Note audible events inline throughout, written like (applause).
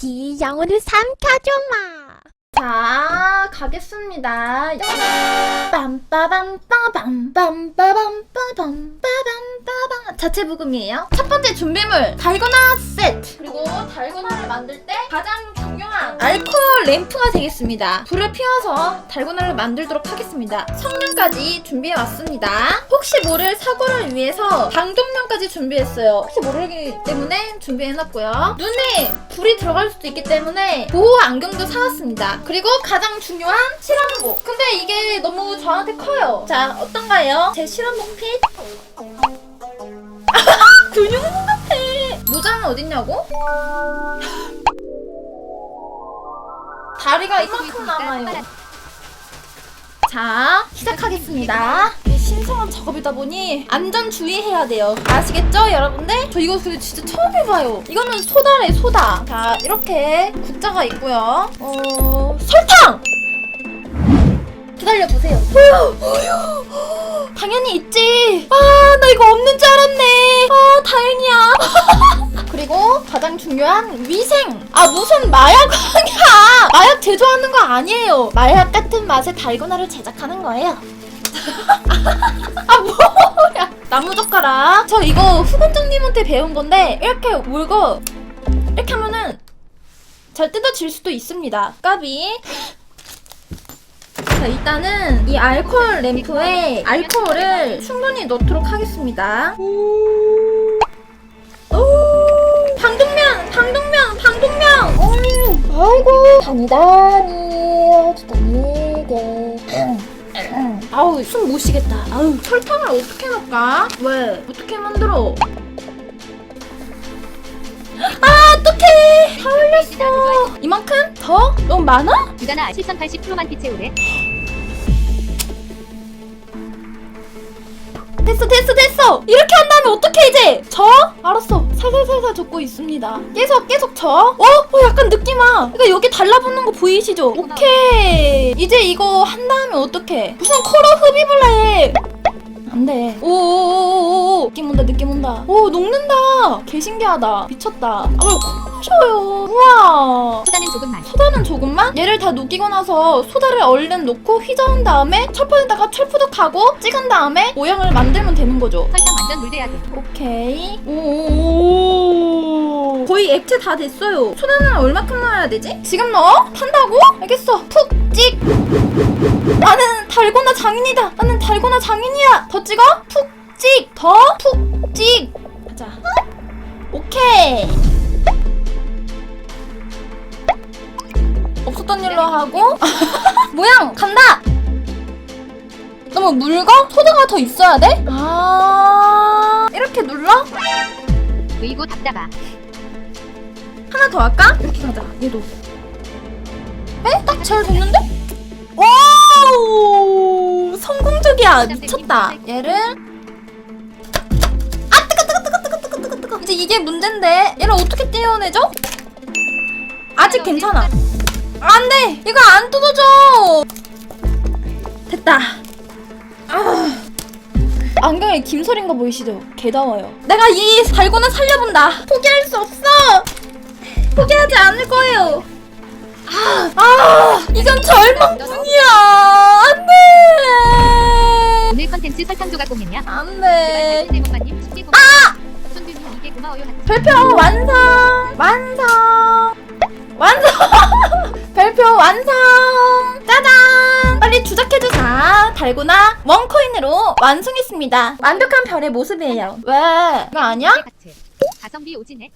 네 영혼을 삼켜줘마. 자, 가겠습니다. 빰빠밤빠밤 빰빠밤빠밤빠밤 자체 부금이에요. 첫 번째 준비물 달고나 세트. 그리고 달고나를 만들 때 가장 중요한 알코올 램프가 되겠습니다. 불을 피워서 달고나를 만들도록 하겠습니다. 성냥까지 준비해 왔습니다. 혹시 모를 사고를 위해서 방독면까지 준비했어요. 혹시 모르기 때문에 준비해 놨고요. 눈에 불이 들어갈 수도 있기 때문에 보호 안경도 사왔습니다. 그리고 가장 중요한 실험복. 근데 이게 너무 저한테 커요. 자, 어떤가요? 제 실험복 핏? (laughs) 근육복 같아. 모자는 어딨냐고? 다리가 이만큼 남아요. 자, 시작하겠습니다. 신성한 작업이다 보니 안전 주의해야 돼요. 아시겠죠, 여러분들? 저 이거 근데 진짜 처음 해봐요. 이거는 소다래, 소다. 자, 이렇게 국자가 있고요. 어, 설탕! 기다려보세요. 당연히 있지. 아, 나 이거 없는 줄 알았네. 아, 다행이야. (laughs) 그리고 가장 중요한 위생. 아 무슨 마약이야? 마약 제조하는 거 아니에요. 마약 같은 맛의 달고나를 제작하는 거예요. (laughs) 아 뭐야? 나무 젓가락. 저 이거 후원장님한테 배운 건데 이렇게 물고 이렇게 하면은 잘 뜯어질 수도 있습니다. 까비. 자 일단은 이 알코올 램프에 알코올을 충분히 넣도록 하겠습니다. 오, 방독면, 방독면, 방독면. 오, 아이고, 다니다니, 아주 다니게. 아우, 숨 못 쉬겠다. 아우, 설탕을 어떻게 넣을까? 왜? 어떻게 만들어? 아, 어떡해! 다 흘렸어. 이만큼? 더? 너무 많아? 유다나 실선 80%만 빛채우래. 됐어 됐어 됐어. 이렇게 한 다음에 어떻게 이제? 저? 알았어. 살살살살 젓고 있습니다. 계속 계속 저? 어? 어 약간 느낌 와 그러니까 여기 달라붙는 거 보이시죠? 오케이. 이제 이거 한 다음에 어떡해? 무슨 코로 흡입을 해 안돼. 오오오오오. 느낌 온다 느낌 온다. 오 녹는다. 개 신기하다. 미쳤다. 아유 콩셔요. 우와. 소다는 조금만. 소다는 조금만? 얘를 다 녹이고 나서 소다를 얼른 넣고 휘저은 다음에 철판에다가 철푸덕하고 찍은 다음에 모양을 만들면 되는 거죠. 설탕 완전 물돼야 돼. 오케이. 오 거의 액체 다 됐어요. 소다는 얼마큼 넣어야 되지? 지금 넣어? 탄다고? 알겠어. 푹 찍 나는 달고나 장인이다 나는 달고나 장인이야 더 찍어? 푹 찍 더? 푹 찍 가자 오케이 없었던 일로 하고 (laughs) 모양 간다 너무 묽어? 소다가 더 있어야 돼? 아 이렇게 눌러? 의고 답답아. 하나 더 할까? 이렇게 가자 얘도 에? 딱 잘 됐는데? 야 미쳤다. 얘를. 아 뜨거 뜨거 뜨거 뜨거 뜨거 뜨거 뜨거. 이제 이게 문제인데 얘를 어떻게 떼어내죠? 아직 괜찮아. 안돼! 이거 안 뜯어져! 됐다. 아. 안경에 김설인 거 보이시죠? 개다워요. 내가 이 달고나 살려본다. 포기할 수 없어! 포기하지 않을 거예요. 아, 아 이건 절망뿐이야. 안돼. 오늘 컨텐츠 설탕 조각? 안돼. 대목마님 19만. 아! 고마워요. 별표 완성. 완성. 완성. (laughs) 별표 완성. 짜잔. 빨리 주작해주자. 달고나 원코인으로 완성했습니다. 완벽한 별의 모습이에요. 왜? 이거 아니야? 하트. 가성비 오지네.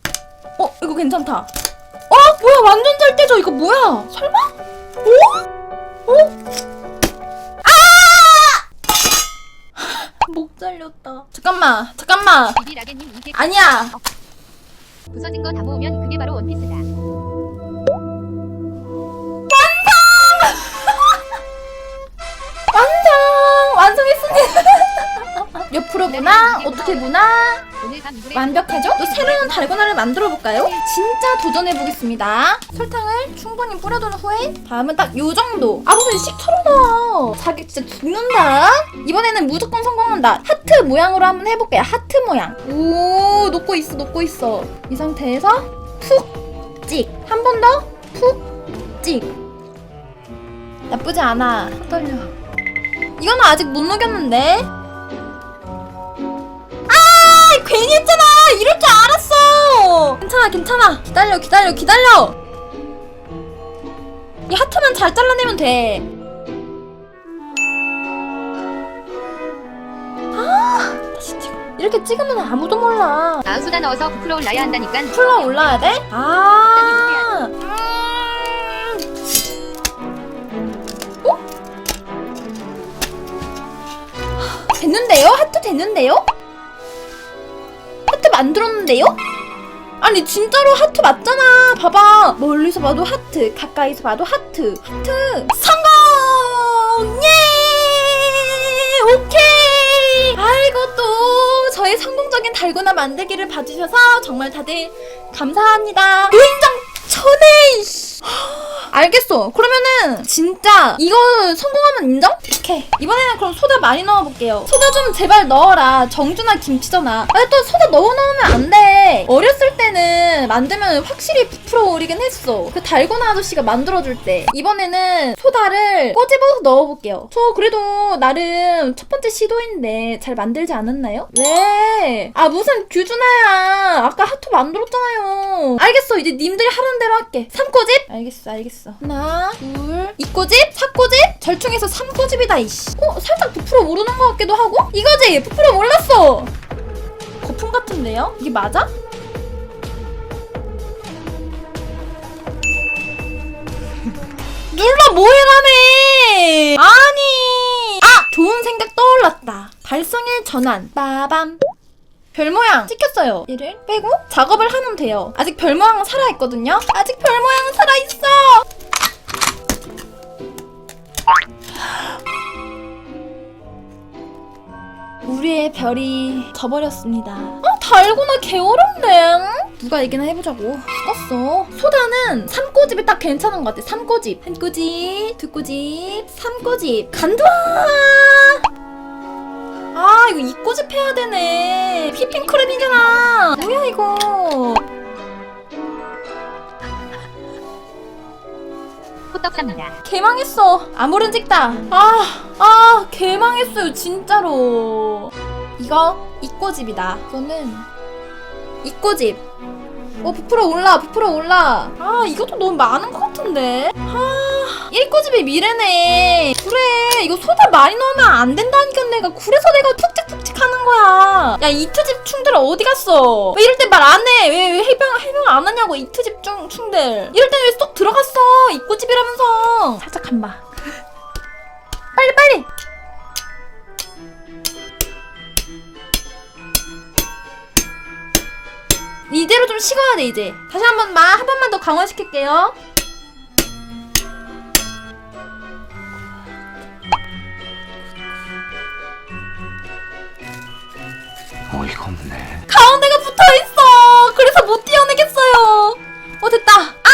어 이거 괜찮다. 어 뭐야 완전 잘 떼져 이거 뭐야? 설마? 목 잘렸다. 잠깐만 잠깐만 비비 라게님 이게 아니야. 부서진 거 다 모으면 그게 바로 원피스다. 완성 완성했습니다. 몇 프로구나? 어떻게 보나? 완벽하죠? 또 새로운 달고나를 만들어 볼까요? 진짜 도전해 보겠습니다. 설탕을 충분히 뿌려둔 후에 다음은 딱 요 정도. 아 무슨 식초로 넣어. 자기 진짜 죽는다. 이번에는 무조건 성공한다. 하트 모양으로 한번 해볼게요. 하트 모양. 오 녹고 있어 녹고 있어. 이 상태에서 푹 찍. 한 번 더. 푹 찍. 나쁘지 않아. 떨려. 이거는 아직 못 녹였는데. 아, 괜히 했잖아. 이럴 줄 알았어. 괜찮아, 괜찮아. 기다려, 기다려, 기다려. 이 하트만 잘 잘라내면 돼. 아, 다시 찍어. 이렇게 찍으면 아무도 몰라. 아 수다 넣어서 부풀어 올라야 한다니까. 풀러 올라야 돼? 아. 음. 어? 됐는데요? 하트 됐는데요? 만들었는데요? 아니 진짜로 하트 맞잖아. 봐봐. 멀리서 봐도 하트, 가까이서 봐도 하트. 하트. 성공! 예! 오케이. 아이고 또 저의 성공적인 달고나 만들기를 봐주셔서 정말 다들 감사합니다. 요인장 천에. 알겠어. 그러면은 진짜 이거 성공하면 인정? 오케이. 이번에는 그럼 소다 많이 넣어볼게요. 소다 좀 제발 넣어라. 정주나 김치잖아. 아, 또 소다 넣어 넣으면 안 돼. 어렸을 때는 만들면 확실히 부풀어 오르긴 했어. 그 달고나 아저씨가 만들어줄 때. 이번에는 소다를 꼬집어서 넣어볼게요. 저 그래도 나름 첫 번째 시도인데 잘 만들지 않았나요? 네. 아 무슨 규준아야. 아까 하트 만들었잖아요. 알겠어. 이제 님들이 하는 대로 할게. 삼꼬집? 알겠어, 알겠어. 하나, 둘, 이꼬집, 사꼬집, 절충해서 삼꼬집이다, 이씨. 어, 살짝 부풀어 오르는 것 같기도 하고? 이거지? 부풀어 올랐어! 거품 같은데요? 이게 맞아? 눌러 뭐해라며! 아니! 아! 좋은 생각 떠올랐다. 발성의 전환. 빠밤. 별 모양 찍혔어요. 얘를 빼고 작업을 하면 돼요. 아직 별 모양은 살아있거든요. 아직 별 모양은 살아있어. 우리의 별이 져버렸습니다. 어, 달고나 개어렵네. 누가 이기나 해보자고. 죽었어. 소다는 삼꼬집이 딱 괜찮은 것 같아. 삼꼬집. 한 꼬집, 두 꼬집, 삼 꼬집. 간두 아! 아 이거 이 꼬집 해야 되네. 휘핑크림이잖아. 뭐야 이거? 호떡 삽니다. 개망했어. 아무런 찍다. 아아 개망했어요 진짜로. 이거 이 꼬집이다. 이거는 이 꼬집. 어 부풀어 올라 부풀어 올라. 아 이것도 너무 많은 것 같은데? 아 일꼬집의 미래네. 그래 이거 소다 많이 넣으면 안 된다니까 내가 그래서 내가 푹직푹직 하는 거야. 야 이트집 충들 어디 갔어? 왜 이럴 때 말 안해? 왜, 왜 해명 해명 안 하냐고 이트집 충, 충들. 이럴 때는 왜 쏙 들어갔어 이꼬집이라면서? 살짝 한봐 빨리 빨리! 이대로 좀 식어야 돼 이제. 다시 한 번만 한 번만 더 강화시킬게요 어이가 없네. 가운데가 붙어 있어. 그래서 못 띄어내겠어요. 어 됐다. 아!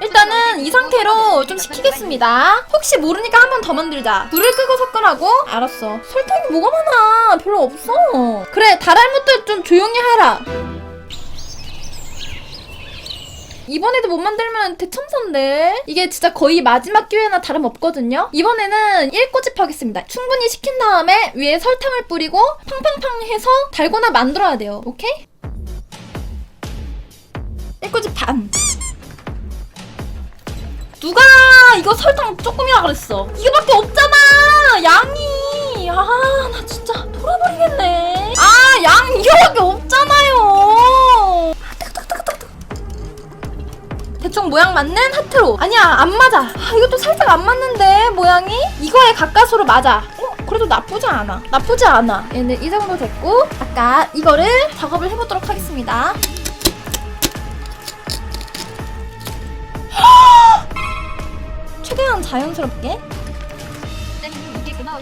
일단은 이 상태로 좀 식히겠습니다. 혹시 모르니까 한 번 더 만들자. 불을 끄고 섞으라고? 알았어. 설탕이 뭐가 많아. 별로 없어. 그래 다랄못들 좀 조용히 하라 이번에도 못 만들면 대참사인데. 이게 진짜 거의 마지막 기회나 다름없거든요. 이번에는 1꼬집 하겠습니다. 충분히 식힌 다음에 위에 설탕을 뿌리고 팡팡팡 해서 달고나 만들어야 돼요. 오케이? 1꼬집 반. 누가 이거 설탕 조금이라 그랬어? 이거밖에 없잖아! 양이! 아 나 진짜 돌아버리겠네. 아 양 이거밖에 없잖아요 대충 모양 맞는 하트로. 아니야 안 맞아. 아, 이것도 살짝 안 맞는데 모양이? 이거에 가까스로 맞아. 어 그래도 나쁘지 않아. 나쁘지 않아. 얘는 이 정도 됐고 아까 이거를 작업을 해보도록 하겠습니다. 최대한 자연스럽게? 고마워.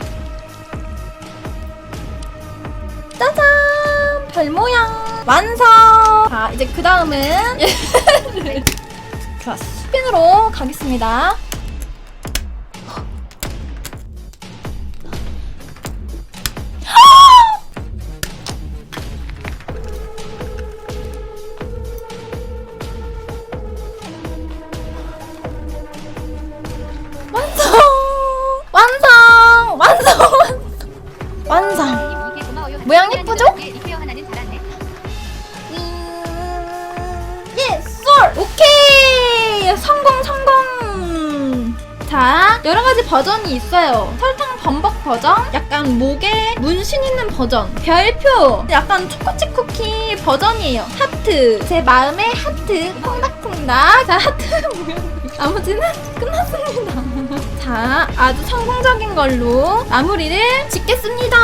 짜잔! 별 모양. 완성! 자 이제 그 다음은 (laughs) (laughs) 좋았어 스핀으로 가겠습니다 여러 가지 버전이 있어요. 설탕 범벅 버전, 약간 목에 문신 있는 버전, 별표, 약간 초코칩 쿠키 버전이에요. 하트, 제 마음의 하트, 콩닥콩닥. 자, 하트 모양. (laughs) 나머지는 끝났습니다. (laughs) 자, 아주 성공적인 걸로 마무리를 짓겠습니다.